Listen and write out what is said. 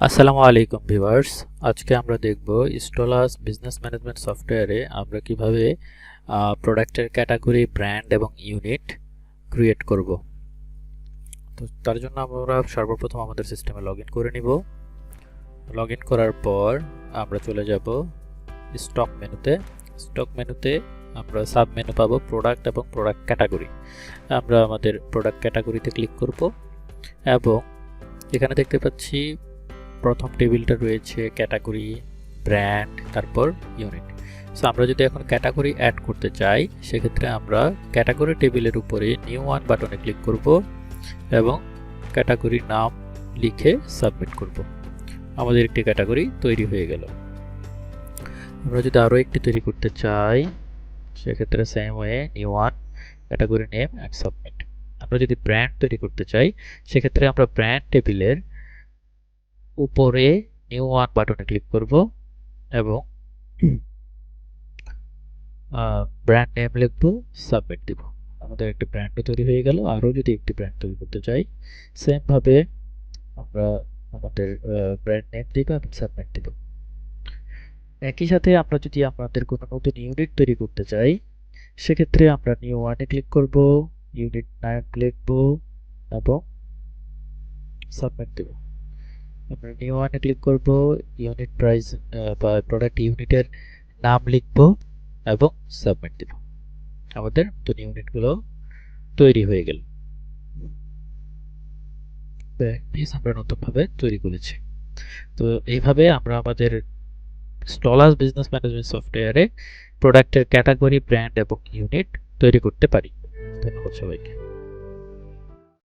আসসালামু আলাইকুম ভিউয়ার্স। আজকে আমরা দেখব স্টলাস বিজনেস ম্যানেজমেন্ট সফটওয়্যারে আমরা কীভাবে প্রোডাক্টের ক্যাটাগরি ব্র্যান্ড এবং ইউনিট ক্রিয়েট করব। তো তার জন্য আমরা সর্বপ্রথম আমাদের সিস্টেমে লগ করে নিব। লগ করার পর আমরা চলে যাব স্টক মেনুতে স্টক মেনুতে আমরা সাব মেনু পাবো প্রোডাক্ট এবং প্রোডাক্ট ক্যাটাগরি আমরা আমাদের প্রোডাক্ট ক্যাটাগরিতে ক্লিক করব এবং এখানে দেখতে পাচ্ছি প্রথম টেবিলটা রয়েছে ক্যাটাগরি, ব্র্যান্ড, তারপর ইউনিট। সো আমরা যদি এখন ক্যাটাগরি অ্যাড করতে চাই, সেক্ষেত্রে আমরা ক্যাটাগরি টেবিলের উপরে নিউ ওয়ান বাটনে ক্লিক করব এবং ক্যাটাগরি নাম লিখে সাবমিট করব। আমাদের একটি ক্যাটাগরি তৈরি হয়ে গেল। আমরা যদি আরও একটি তৈরি করতে চাই, সেক্ষেত্রে same way new one category name and submit আমরা যদি ব্র্যান্ড তৈরি করতে চাই, সেক্ষেত্রে আমরা ব্র্যান্ড টেবিলের উপরে নিউ ওয়ান বাটনে ক্লিক করব এবং ব্র্যান্ড নেম লিখব সাবমিট দিব। আমাদের একটি ব্র্যান্ডও তৈরি হয়ে গেল। আরও যদি একটি ব্র্যান্ড তৈরি করতে চাই সেমভাবে আমরা আমাদের ব্র্যান্ড নেম দিব এবং সাবমিট দিব। একই সাথে আমরা যদি আমাদের কোনো নতুন ইউনিট তৈরি করতে চাই, সেক্ষেত্রে আমরা নিউ ওয়ানে ক্লিক করব ইউনিট নাইন লিখব এবং সাবমিট দেব। আমরা নিউ ওয়ানে ক্লিক করব ইউনিট প্রাইস বা প্রোডাক্ট ইউনিটের নাম লিখব এবং সাবমিট দেব। আমাদের নতুন ইউনিটগুলো তৈরি হয়ে গেল। পিস আমরা নতুনভাবে তৈরি করেছি। তো এইভাবে আমরা আমাদের স্টলাস বিজনেস ম্যানেজমেন্ট সফটওয়্যারে প্রোডাক্টের ক্যাটাগরি ব্র্যান্ড এবং ইউনিট তৈরি করতে পারি। ধন্যবাদ সবাইকে।